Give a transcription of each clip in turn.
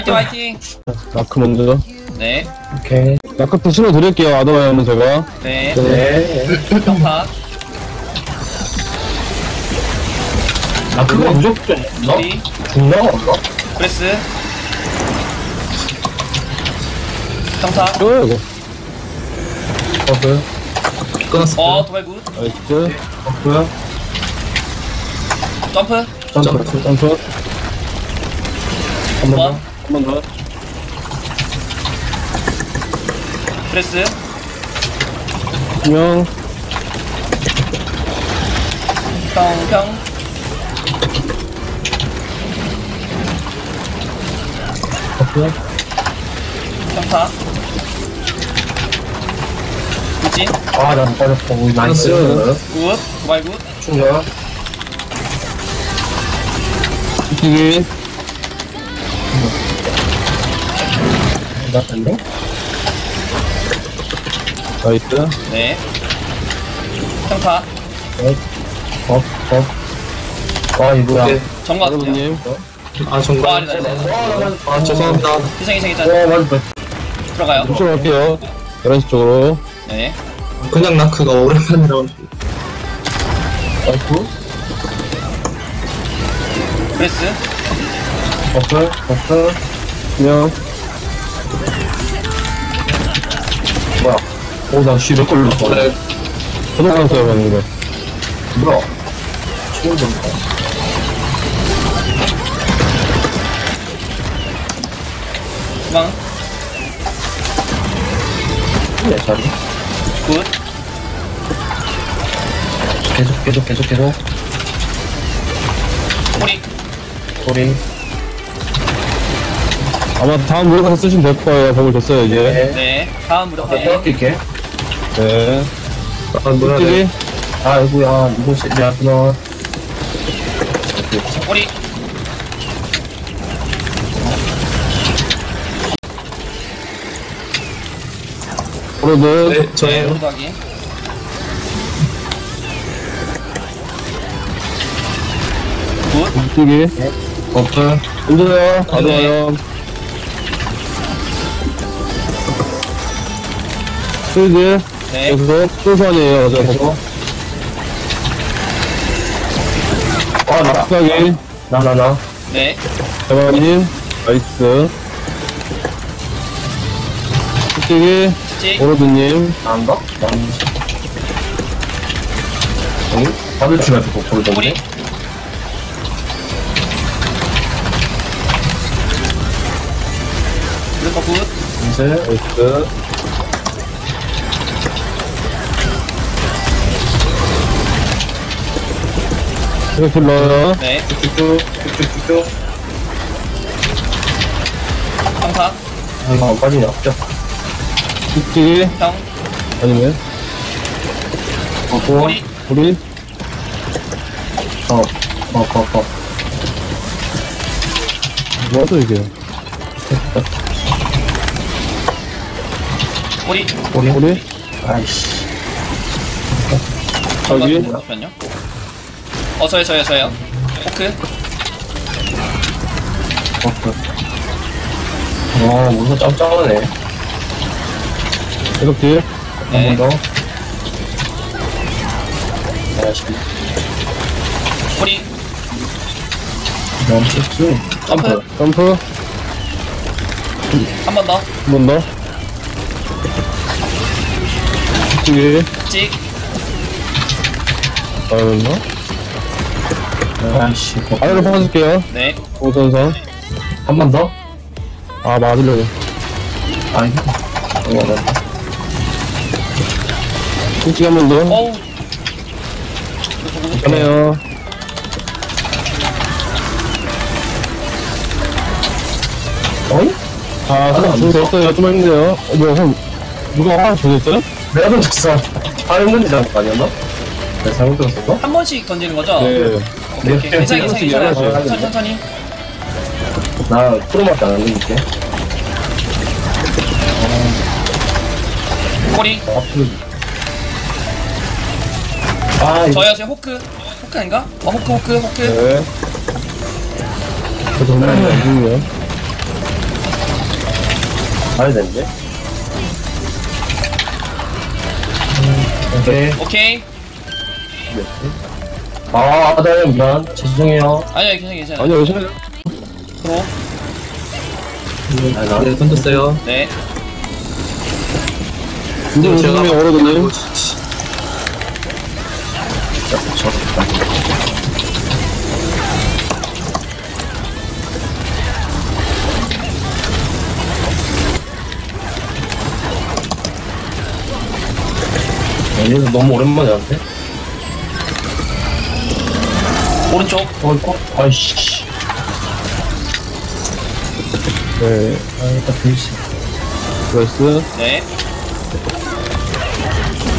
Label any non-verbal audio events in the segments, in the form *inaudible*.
화이팅 화이팅 마크 먼저. 네 오케이. 마크 때 신호 드릴게요, 아더와이는 제가. 네. 네. 평타 아, 그거 무조건 너? 우리 죽나? 이거? 브레스 평타 쉬워요, 이거. 버프. 끊었어. 어 도발 굿 나이스. 버프. 점프 점프. 점프. 한번 더. 원한번 더. 브레스 명. 평평 버프. 평타 우진 아, 나 빠졌어. 오, 나이스. 굿 도발 굿 충전. 튀기. 나 안돼? 나이스. 네 평타 버, 버. 아, 이거야. 정거 같은데요 아더님. 아, 와 정말. 아니다 아니다 아, 죄송합니다. 희생 희생 와, 맞다. 들어가요 옵션 할게요. 11시 쪽으로. 네 그냥 나크가 오랜만이라고. 버프. 브레스 버프. 버프. 명. 뭐야? 오, 나 쉬, 몇 걸로 그래. 저도 나왔어요, 방금. 뭐야? 추운 점. 중앙 네, 자리. 굿 계속, 계속, 계속, 계속. 꼬리 소리. 아마 다음 무료가 쓰시면 될 거예요. 법을 줬어요, 이제. 네. 네 다음 무력 아, 네 떼어낄게. 네. 아, 뭐야. 튀기. 아이고야, 이거 실례하구나. 꼬리 오로드. 네, 저예요. 호두하기 굿 튀기. 버프. 힘들어요. 아더와요. 스위즈. 네 계속 소선이에요, 어제서. 아, 나, 박사기. 나, 나, 나. 네 대만님. 나이스. 튀기. 찍 오로드님. 난가? 난. 여기? 받을 줄 알고 꼬리 보이던데? 무력화 굿 이제, 나이스. 이렇게 넣어요. 네 쭉쭉쭉쭉. 평타 아, 이거 안 빠지냐? 쭉. 튀기. 평 아니면. 버프. 꼬리 우리. 어, 어, 어, 어. 뭐하죠, 이게? 꼬리 꼬리. 우리. 아이씨. 저기. 잠시만요 어 저요 저요 저요 포크. 와, 뭔가 짱짱하네. 계속 뒤에. 네 한번 더. 아이씨. 꼬리 멈췄지. 점프 점프. 한 번 더 한 번 더. 튀기. 찍 다음은요? 아이씨. 버프. 아래로 퍼줄게요. 네 오선선. 한 번 더? 아, 맞으려고. 아니. 이거는. 튀기 한번 더. 어우 편해요. 어이? 아, 하나 주셨어요. 좀 힘드네요. 어, 뭐야, 형. 누가 하나 주셨어요? 내가 던졌어. 다른 문제장 아니었나? 내가 잘못 들었어? 한 번씩 던지는 거죠? 네. 오케이. 괜찮아, 괜찮아, 괜찮아. 천천히, 천천히. 나 프로밖에 안 했는데. 꼬리. 아, 이거. 저요, 저 호크. 호크 아닌가? 어, 호크, 호크, 호크. 네. 저 정말 안 죽네요. 가야 되는데? 오케이. 오케이. 아, 아다요, 미안. 죄송해요. 아니요, 괜찮아요, 괜찮아요. 아니요, 괜찮아요. 프로. 아, 나. 네, 던졌어요. 네. 이제 제가- 무슨 명 오거든요. 저, 얘는 너무 오랜만에 왔네? 오른쪽. 어, 이거? 아이씨. 네, 아, 일단 빌시. 플러스. 네.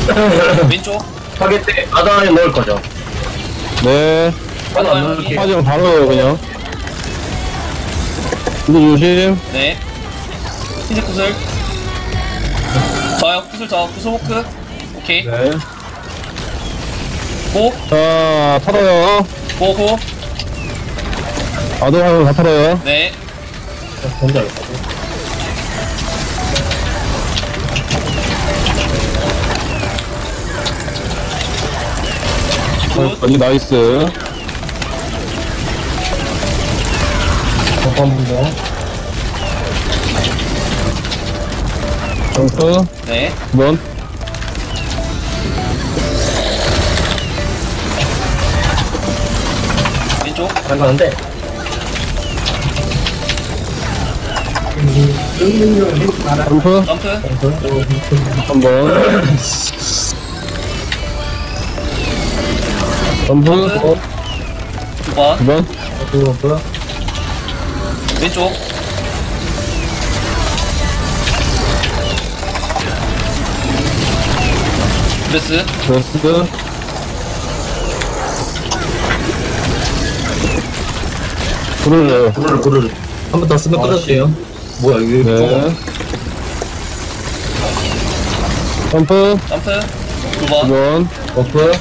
*laughs* 왼쪽. 파게티 아다에 넣을 거죠? 네. 하나 안 여기. 빠지면 바로요, 그냥. 근데 조심. 네. 흰색 구슬. 저요, 구슬 저. 구슬 호크. 오케이. 네. 고. 자, 털어요. 고, 고. 아들 하면 다 털어요. 네. 던져야겠다. 굿. 여기 나이스. 한번 더. 점프. 네. 두 번. 잘 가는데? 점프. 점프. 한 번. 점프. 어, 두 번. 두 번. 그거 왼쪽. 브레스. 플러스. 불을 부르르, 부르르. 한 번 더 쓰면 끊어주세요. 뭐야, 이게. 네. 점프. 점프. 두두 번. 번. 버프.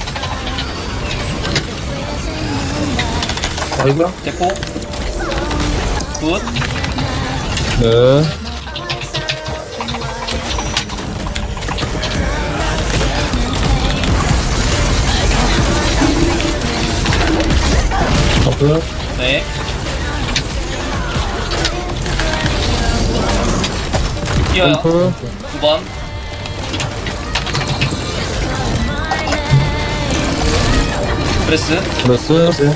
아이고야. 됐고. 굿. 네. 버프. 네. 뛰어요. 점프. 두 번. 브레스. 플러스.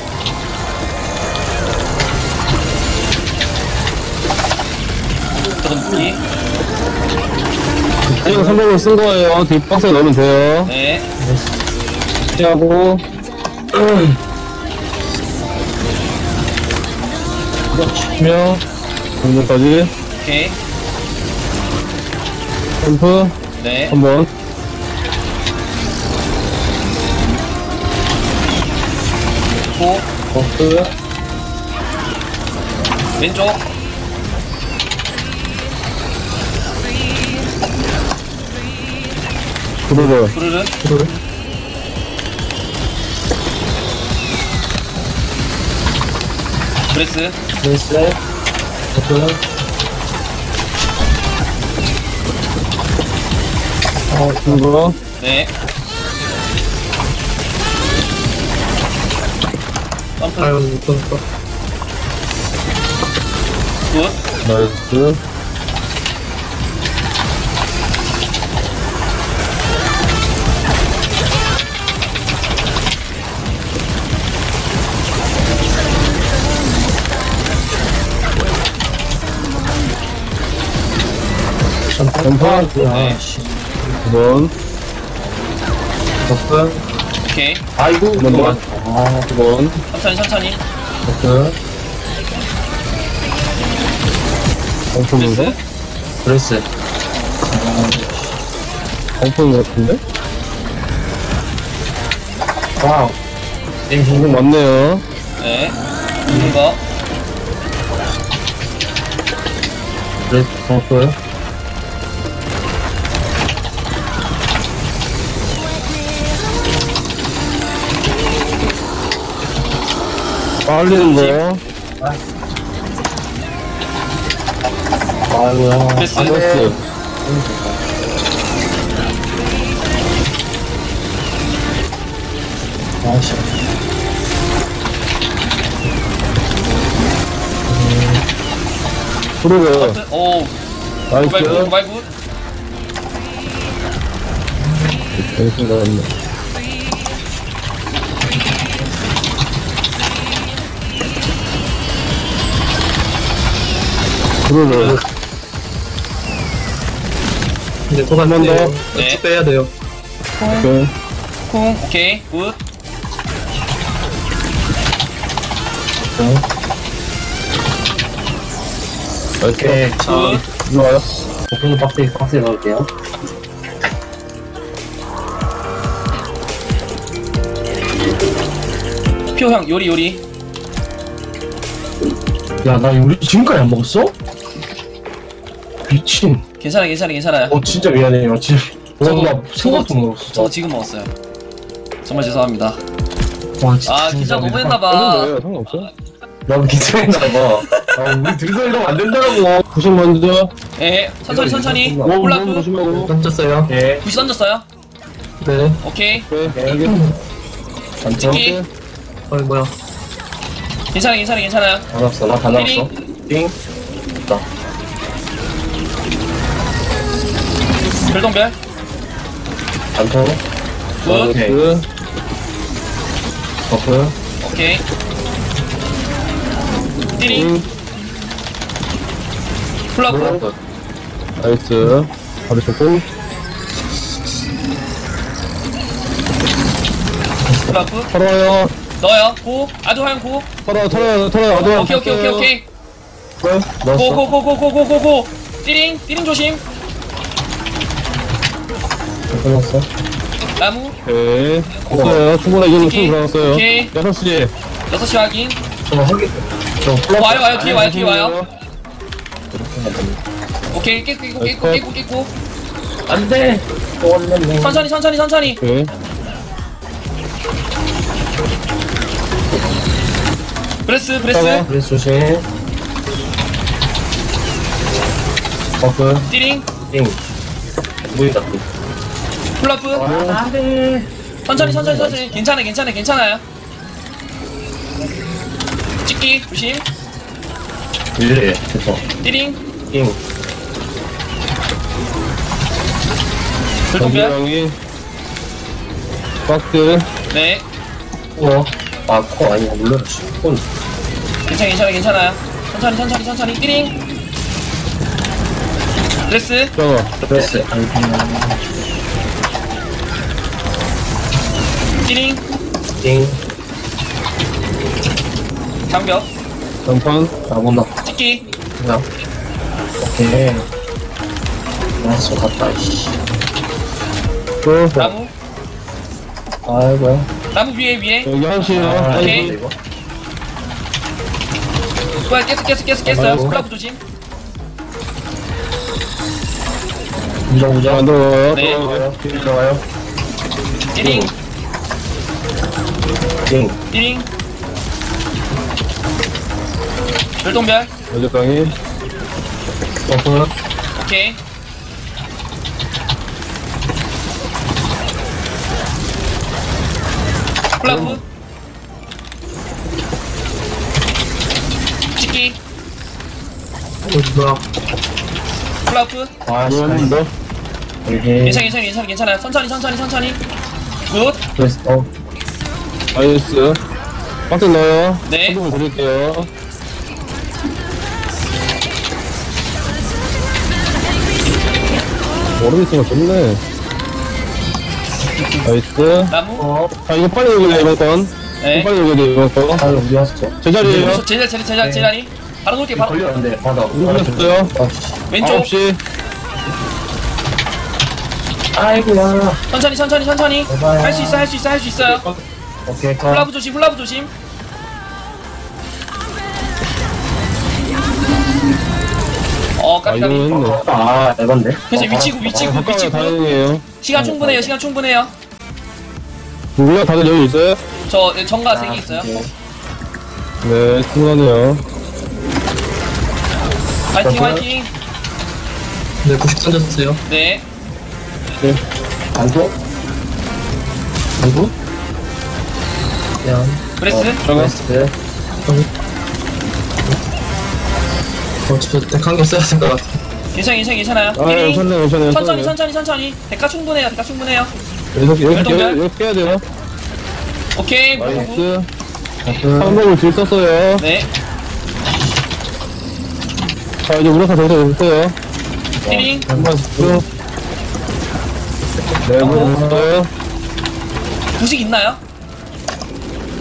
눕기. 그냥 300을 쓴 거예요. 뒷박스에 넣으면 돼요. 네. 피하고. 치며. *clears throat* 공격까지. 오케이. 점프. 네. 한 번. 고. 버프. 왼쪽. 부르르. 부르르. 브레스. 레스. 버프. 어, 이거. 네. 점프. 아유, 던졌어. 굿. 나이스. 점프. 네. 두 번. 버프. 오케이. 아이고, 번 더. 이거 아, 두 번. 천천히, 천천히. 버프. 점프인가? 브레스. 점프인 것 같은데? 와우. 점프 맞네요. 네. 이거. 브레스. 버프. 빨리는 거. 아, 아이고야. 패스. 안됐어 아씨. 프로그 오 나이스 고발 굿 고발 굿 나이스 나왔네 프로그 이제 또 한번 더. 네. 쭉 빼야 돼요. 오케이 쿵 오케이 굿 오케이. 굿. 좋아요 오픈 박스에, 박스에 넣을게요. 표형 요리 요리 야, 나 우리 지금까지 안 먹었어? 미친. 괜찮아 괜찮아 괜찮아요 어, 진짜 미안해요. 진짜. 저도- 나 생각도 못 먹었어. 저도 지금 먹었어요 정말 죄송합니다 와, 진짜. 아 긴장 너무 했나봐 거예요 상관없어 나도 긴장했나봐. 아, 우리 둘이서 이러면 안 된다고. 구신 먼저 예 천천히 천천히 이거 뭐 콜라프 조심하고 던졌어요. 예. 부시 던졌어요 네. 오케이 오케이 여기 단점. 찍기 어, 뭐야. 괜찮아 괜찮아 괜찮아요 다 넣었어. 나다 넣었어. 띵. 별동별 단통. 굿. 오케이. 그 버프. 오케이. 띠링. 콜라프 굿. 나이스. 바로 좋고. 콜라프 털어요. 넣어요. 고. 아주 화염 고. 털어 털어요 털어요. 어디 오케이 오케이 오케이 오케이. 넣었어. 고고고고고고고고 띠링 띠링 조심 끊었어. 나무 오케이 없어요 충분히 이걸로 오케이. 충 들어갔어요 오케이. 6시 6시 확인 저 확인. 저 어, 플러스. 와요 와요 뒤에 와요 뒤에 와요 오케이 깨고 깨고 깨고 깨고 깨고 안 돼. 또 올렸네. 천천히 천천히 천천히 오케이 브레스 브레스. 그래서 조심. 버프. 띠링 띵. 무이다. 콜라프 안 돼. 천천히 천천히 천천히 괜찮아 괜찮아 괜찮아요 찍기 조심 일래. 됐어. 띠링 띵. 전지형이 박스 네 우와. 아, 코 아니야. 물러졌어. 콘. 괜찮아 괜찮아 괜찮아요 천천히 천천히 천천히 띠링 브레스 저거 프레스. 띠링 띵. 장벽 장판 아, 못 나. 찍기 그냥. 오케이. 나이스, 갔다, 이씨. 또 나무 아이고야. 나무 위에 위에 여기 한시에요 아, 오케이. 이거. 뭐야 깼어 깼어 깼어 깼어요 아이고. 콜라프 조심 안 무적. 들어가요 네. 들어가요. 띠링 띵. 띠링 별동별 여자 강이 버프. 오케이 콜라프 찍기 어, 뭐야. 콜라프 아, 씨. 한번 더 이게. 괜찮아 괜찮아 괜찮아 괜찮아 천천히 천천히 천천히 굿 그래서, 어. 나이스. 박스 넣어요. 네. 한번 드릴게요. 얼음 있으니까 좋네. 나이스. 나무? 어. 자 이거 빨리 녹여야 이번 건? 네. 빨리 돼 이번 거 아, 어디 갔어? 제자리에요 제자리 제자리 제자리 제자리. 바로 놓을게 바로. 걸렸는데, 바다. 아, 씨. 왼쪽. 9시. 아이고야. 천천히 천천히 천천히. 할 수 있어 할 수 있어 할 수 있어요 오케이, 컷. 훌라브 조심 훌라브 조심 어 아 이거 까비 했네 아, 에반데? 그래서 위치구 위치구 가까워 위치구 다행이에요 시간 충분해요 시간 충분해요 누구야 다들 여기 있어요? 저 네, 정가 3개 있어요 네 충분하네요 화이팅 화이팅 네, 90 던졌어요. 네. 반도? 누구? 그냥. 브레스. 네. 어, 저 써야 될 것 같아. 괜찮아, 괜찮아, 괜찮아요. 아, 띠링. 괜찮네, 괜찮네. 천천히, 천천히, 천천히. 대가 충분해요, 대가 충분해요. 여기서, 여기서, 열동별? 깨- 여기서 깨야 돼요. 오케이. 무브. 나이스. 한번을 질 썼어요. 네. 자, 이제 우라사 정도 됐어요. 띠링. 한번 쭉. 네, 뭐, 됐어요. 부식 있나요?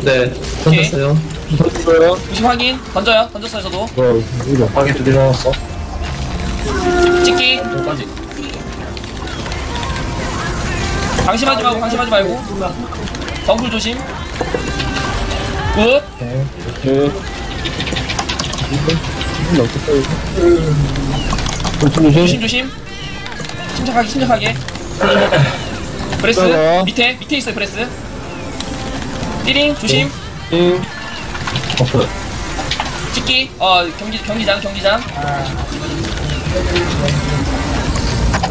네, 던졌어요. 던졌어요. 부식 확인. 던져요. 던졌어요, 저도. 어, 이거. 파괴 두개 넣었어. 찍기. 방심하지 말고, 방심하지 말고. 덩굴 조심. 굿. 네. 이분 어떻게 조심, 조심, 조심. 침착하게, 침착하게. *laughs* 브레스. 밑에, 밑에 있어요, 브레스. 띠링, 조심. 조심. 버프. 찍기. 어, 경기, 경기장, 경기장.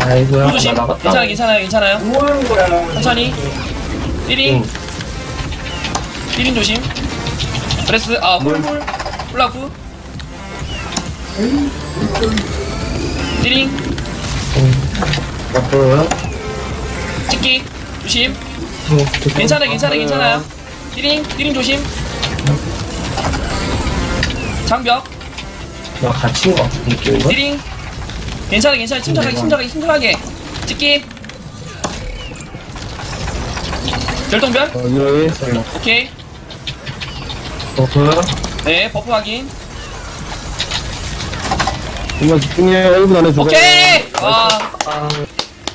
아이고야. 굴 조심. 나갔다. 괜찮아요, 괜찮아요, 괜찮아요. 천천히. 띠링. 띠링 조심. 브레스, 아, 홀, 홀. 홀라프. 띠링. 버프. 찍기. 조심. 어. 괜찮아요, 괜찮아요, 괜찮아요. 띠링, 띠링 조심. 장벽. 나 갇힌 것 같은 느낌인가? 띠링. 괜찮아, 괜찮아. 침착하게, 침착하게, 침착하게. 찍기. 결동별. 어, 여기. 오케이. 버프. 네, 버프 확인. 정말 집중해. 1분 안에 죽어. 오케이. 와, 아,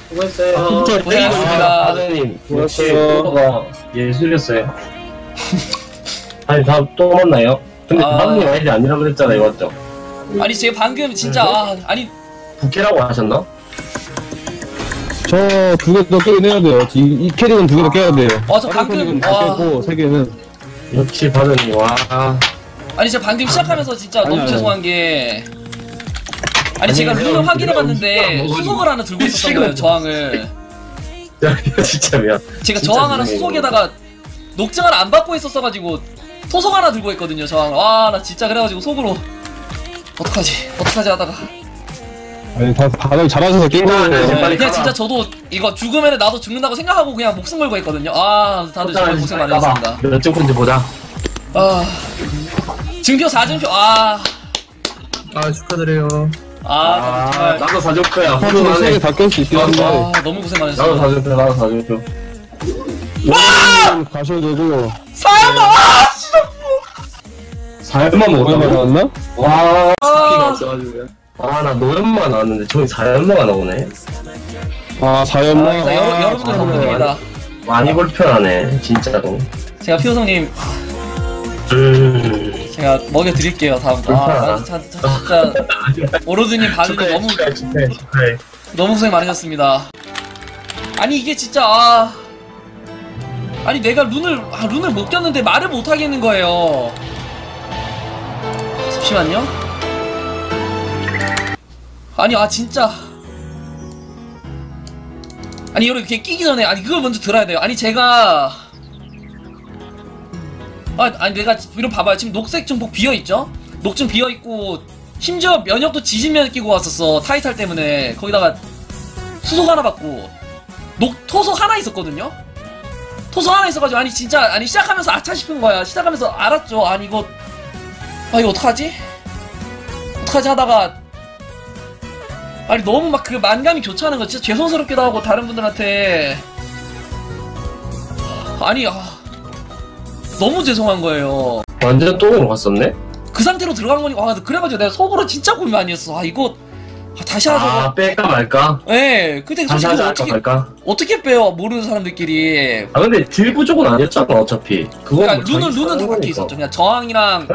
수고했어요. 고생하셨습니다. 사장님, 역시 수고하셨어요. 포도가 예술이었어요. *laughs* 아니, 다음 또 만나요? 근데 아. 다음님 아이디 아니라고 그랬잖아요, 맞죠? 아니 제가 방금 진짜 아, 아니 부캐라고 하셨나? 저 두 개 더 깨긴 해야 돼요. 이, 이 캐릭은 두 개 더 깨야 돼요. 어, 저 방금- 캐릭은 다 와. 깨고 세 개는. 역시 바드님, 와. 아니 제가 방금 시작하면서 진짜 아니, 너무 아니. 죄송한 게 아니 아니, 제가 확인해 봤는데 내가 먹어가지고 수속을 하나 들고 있었던 *laughs* 거예요 저항을 야, 이거 진짜 미안. 제가 진짜 저항 하나. 수속에다가 녹증을 안 받고 있었어가지고 토속 하나 들고 있거든요 저항 와나 진짜 그래가지고 속으로 어떡하지 어떡하지 하다가 아니, 다, 다들 잘하셔서 깬 네. 네, 빨리 그냥. 진짜 저도 이거 죽으면 나도 죽는다고 생각하고 그냥 목숨 걸고 했거든요 아 다들 정말 고생 많으셨습니다 몇점 건지 보자. 아 증표 4증표 아 아, 축하드려요. 아, 정말 나도 사줬고요. 하루는 세개 다깰수 있긴 한데. 아, 너무 고생 나도 많으셨습니다. 사줬고, 나도 사줬고. 와! 가셔도 되고. 사야마! 사연만 얼마 오다가 나왔나? 와. 피가 아. 아, 나 노연만 나왔는데, 저기 사연마가 나오네. 아, 사연마. 아, 여러, 여러분들 아, 덕분입니다. 많이 불편하네, 진짜로. 제가 피오성님, 음. 제가 먹여드릴게요, 다음부터. 아, 아, 자, 자, 진짜, 오로드님 봐주는데 너무, 축하해, 축하해, 축하해. 너무 고생 많으셨습니다. 아니, 이게 진짜, 아. 아니, 내가 룬을, 아, 룬을 못 꼈는데 말을 못 하겠는 거예요. 잠시만요. 아니, 아, 진짜. 아니, 이렇게 끼기 전에, 아니, 그걸 먼저 들어야 돼요. 아니, 제가. 아, 아니, 내가, 이거 봐봐요. 지금 녹색 증폭 비어있죠? 녹증 비어있고, 심지어 면역도 지진면 끼고 왔었어. 타이탈 때문에. 거기다가 수속 하나 받고, 녹, 토속 하나 있었거든요? 토속 하나 있어가지고, 아니, 진짜, 아니, 시작하면서 아차 싶은 거야. 시작하면서 알았죠. 아니, 이거, 아, 이거 어떡하지? 어떡하지 하다가, 아니, 너무 막 그 만감이 교차하는 거 진짜 죄송스럽기도 하고, 다른 분들한테. 아니, 아, 너무 죄송한 거예요. 완전 똥으로 갔었네? 그 상태로 들어간 거니까, 와, 그래가지고 내가 속으로 진짜 고민 많이 했어. 아, 이거, 아, 다시 하자. 아, 뺄까 말까? 예, 근데 다시 솔직히 하자 어떻게, 말까? 어떻게 빼요? 모르는 사람들끼리. 아, 근데 딜 부족은 아니었잖아, 어차피. 그거 그러니까 뭐 룬은, 룬은 다 거니까. 있었죠. 그냥 저항이랑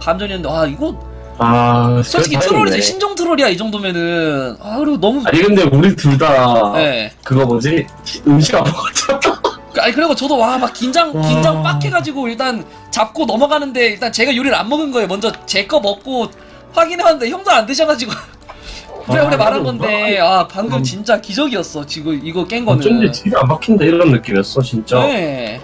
감전이었는데, 아, 이거, 아, 솔직히 다행이네. 신종 트롤이야, 이 정도면은. 아, 그리고 너무, 아니, 근데 우리 둘 다, 예. 그거 뭐지? 음식 안 먹었잖아. 아니, 그리고 저도 와, 막 긴장, 와. 긴장 빡 해가지고 일단 잡고 넘어가는데, 일단 제가 요리를 안 먹은 거예요. 먼저 제 거 먹고 확인해봤는데, 형도 안 드셔가지고. 오래오래 아, 말한 이거 건데. 아 방금 음. 진짜 기적이었어. 지금 이거 깬 거는. 어쩐지 딜이 안 박힌다 이런 느낌이었어 진짜. 네